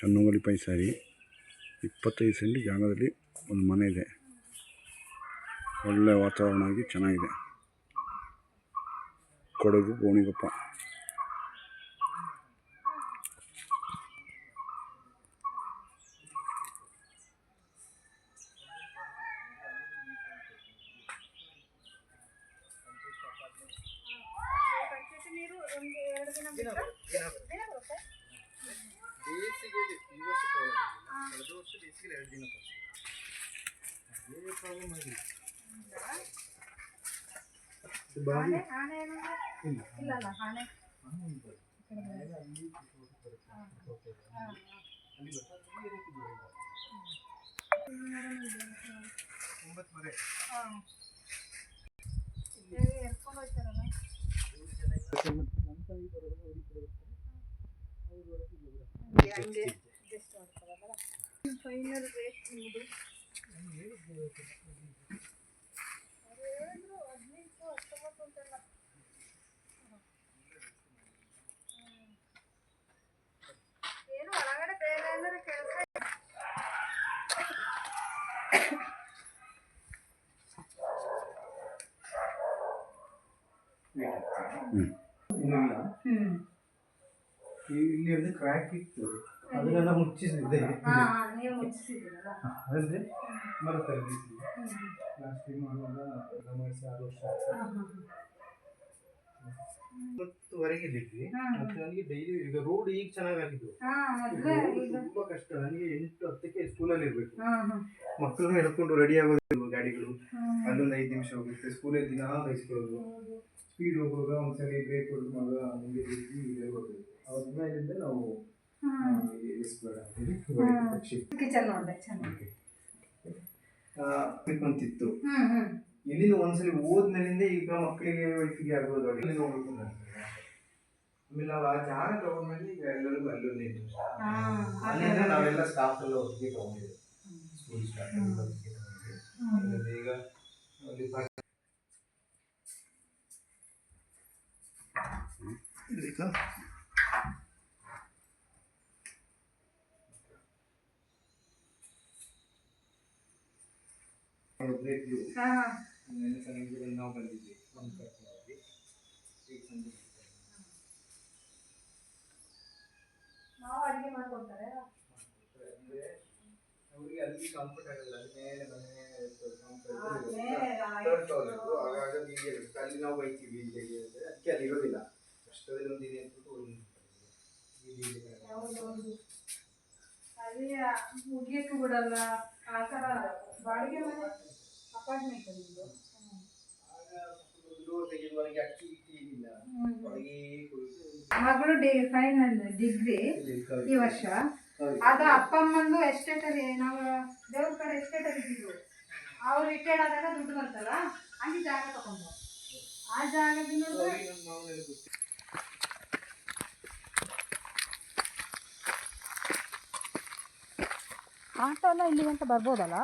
ಚನ್ನೋಗಲಿ ಪೈಸಾರಿ ಇಪ್ಪತ್ತೈದು ಸೆಂಟ್ ಜಾಗದಲ್ಲಿ ಒಂದು ಮನೆ ಇದೆ. ಒಳ್ಳೆ ವಾತಾವರಣ ಆಗಿ ಚೆನ್ನಾಗಿದೆ. ಕೊಡಗು, ಗೋಣಿಗಪ್ಪ. ಒಂದು ಎರಡು ದಿನ ಬಿಟ್ಟು ದಿನ ಬರುತ್ತೆ ಬೇಸಿಗೆಯಲ್ಲಿ ಈ ವರ್ಷ ಪ್ರಾಬ್ಲಮ್ ಕಳೆದ ವರ್ಷ ಬೇಸಿಗೆಯಲ್ಲಿ ಎರಡು ದಿನ ಪ್ರಾಬ್ಲಮ್ ಆಗಿಲ್ಲ ಆನೆ ಆನೆ ಏನಂದ್ರೆ ಇಲ್ಲ ಅಲ್ಲ ಆನೆ ಒಂಬತ್ತು ಮನೆ ಹಾಂ ಫೈನಲ್ ರೇಟ್ ನಿಮ್ಮದು ಅವ್ರು ಹೇಳಿದ್ರು ಹದಿನೆಂಟು ಹತ್ತೊಂಬತ್ತು ಅಂತೆಲ್ಲ ಏನು ಒಳಗಡೆ ಬೇರೆ ಅಂದ್ರೆ ಕೆಲಸ ಇನ್ನಿಲ್ಲ ಹ್ಞೂ ಇಲ್ಲಿ ಒಂದು ಕ್ರ್ಯಾಕ್ ಇತ್ತು ಅದನ್ನೆಲ್ಲ ಮುಚ್ಚಿಸಿದ್ದೆ ಹಾಂ ನೀವು ಮುಚ್ಚಿಸಿದ್ದೀರಲ್ಲ? ಟೈಮ್ ಮಾಡುವಾಗ ಗಮನಿಸಿ ಆರು ವರ್ಷ. ಇವತ್ತುವರೆಗೆ ಇಲ್ಲಿದ್ವಿ ಮತ್ತೆ ನನಗೆ ಡೈಲಿ ಈಗ ರೋಡ್ ಈಗ ಚೆನ್ನಾಗಾಗಿದ್ದು. ತುಂಬಾ ಕಷ್ಟ. ನನಗೆ ಎಂಟು ಹತ್ತಕ್ಕೆ ಸ್ಕೂಲಲ್ಲಿ ಇರಬೇಕು. ಮಕ್ಕಳನ್ನ ಹಿಡ್ಕೊಂಡು ರೆಡಿ ಆಗೋದು ಗಾಡಿಗಳು. ಅಲ್ಲೊಂದು ಐದು ನಿಮಿಷ ಹೋಗುತ್ತೆ. ಸ್ಕೂಲಲ್ಲಿ ದಿನ ಬಯಸ್ಕೊಳ್ಳೋದು ಸ್ಪೀಡ್ ಹೋಗುವಾಗ ಒಂದ್ಸರಿ ಬ್ರೇಕ್ ಹೊಡೆದು ಮಗ ಮುಂದೆ ಹೋಗ್ಬೇಕು. ಅವಾಗ ಮೇಲಿಂದ ನಾವು ಕಿಚನ್ ನೋಡಿದೆ ಚೆನ್ನಾಗಿ. ಕುಂತಿತ್ತು ಹ್ಮ್ ಹ್ಮ್. ಇಲ್ಲಿಂದ ಒಂದ್ಸಲಿ ಓದ್ಮೇಲಿಂದ ಈಗ ಮಕ್ಕಳಿಗೆ ವಯಸ್ಸಿಗೆ ಆಗ್ಬೋದು ಅಲ್ಲಿ ನೋಡ್ಬೇಕು. ಆಮೇಲೆ ನಾವು ಆ ಜಾಗ ತಗೊಂಡ್ಮೇಲೆ ಈಗ ಎಲ್ಲರಿಗೂ ಅಲ್ಲೂ. ಹಾ, ಅಲ್ಲಿಂದ ನಾವೆಲ್ಲ ಸ್ಟಾಫ್ ಎಲ್ಲ ಒಟ್ಟಿಗೆ ಸ್ಕೂಲ್ ಸ್ಟಾಫ್ ಅದ್ರಲ್ಲಿ ಈಗ ಅಲ್ಲಿ ಇದ್ಲು. ಹಾ, ನೆನ್ನೆ ಸಂಜೆ ನಾವು ಬಂದಿದ್ವಿ ಒಂದು ಕರ್ಕೊಂಡು ಈಗ ಸಂಜೆ ನಾವು ಅಡಿಗೆ ಮಾಡ್ಕೊಡ್ತಾರೆ. ಅಂದ್ರೆ ಅವ್ರಿಗೆ ಅಲ್ಲಿ ಕಂಫರ್ಟ್ ಆಗಲ್ಲ ಅಲ್ಲಿ ಮೇಲೆ ಮನೆ ಆ, ಮೇಲೆ ಥರ್ಡ್ ಫ್ಲೋರ್ ಇತ್ತು ಆಗಾಗ ಹೀಗೆ ಇರುತ್ತೆ. ಅಲ್ಲಿ ನಾವು ಬೈತೀವಿ ಅದಕ್ಕೆ ಅಲ್ಲಿ ಇರೋದಿಲ್ಲ. ಒಂದು ಇದೆ ಅಂದ್ಬಿಟ್ಟು. ಹೌದೌದು. ಅಲ್ಲಿ ಮುಗಿಯಕ್ಕೂ ಬಿಡಲ್ಲ. ಆ ಥರ ಬಾಡಿಗೆ ಮನೆ ಅಪಾರ್ಟ್ಮೆಂಟ್ ನಿಮ್ಮದು ಆಗ ಮಗಳು ಡಿ ಫೈನಲ್ ಡಿಗ್ರಿ ಈ ವರ್ಷ. ಅದ ಅದು ಅಪ್ಪ ಅಮ್ಮಂದು ಎಸ್ಟೇಟಲ್ಲಿ ನಾವು ದೇವ್ರ ಕಡೆ ಎಸ್ಟೇಟಲ್ಲಿ ಇದ್ದಿದ್ರು ಅವ್ರು ರಿಟೈರ್ಡ್ ಆದಾಗ ದುಡ್ಡು ಬಂತಲ್ಲ ಹಂಗೆ ಜಾಗ ತಗೊಂಡು ಆ ಜಾಗದಿಂದ ಆಟೋನ ಇಲ್ಲಿಗಂಟ ಬರ್ಬೋದಲ್ಲ?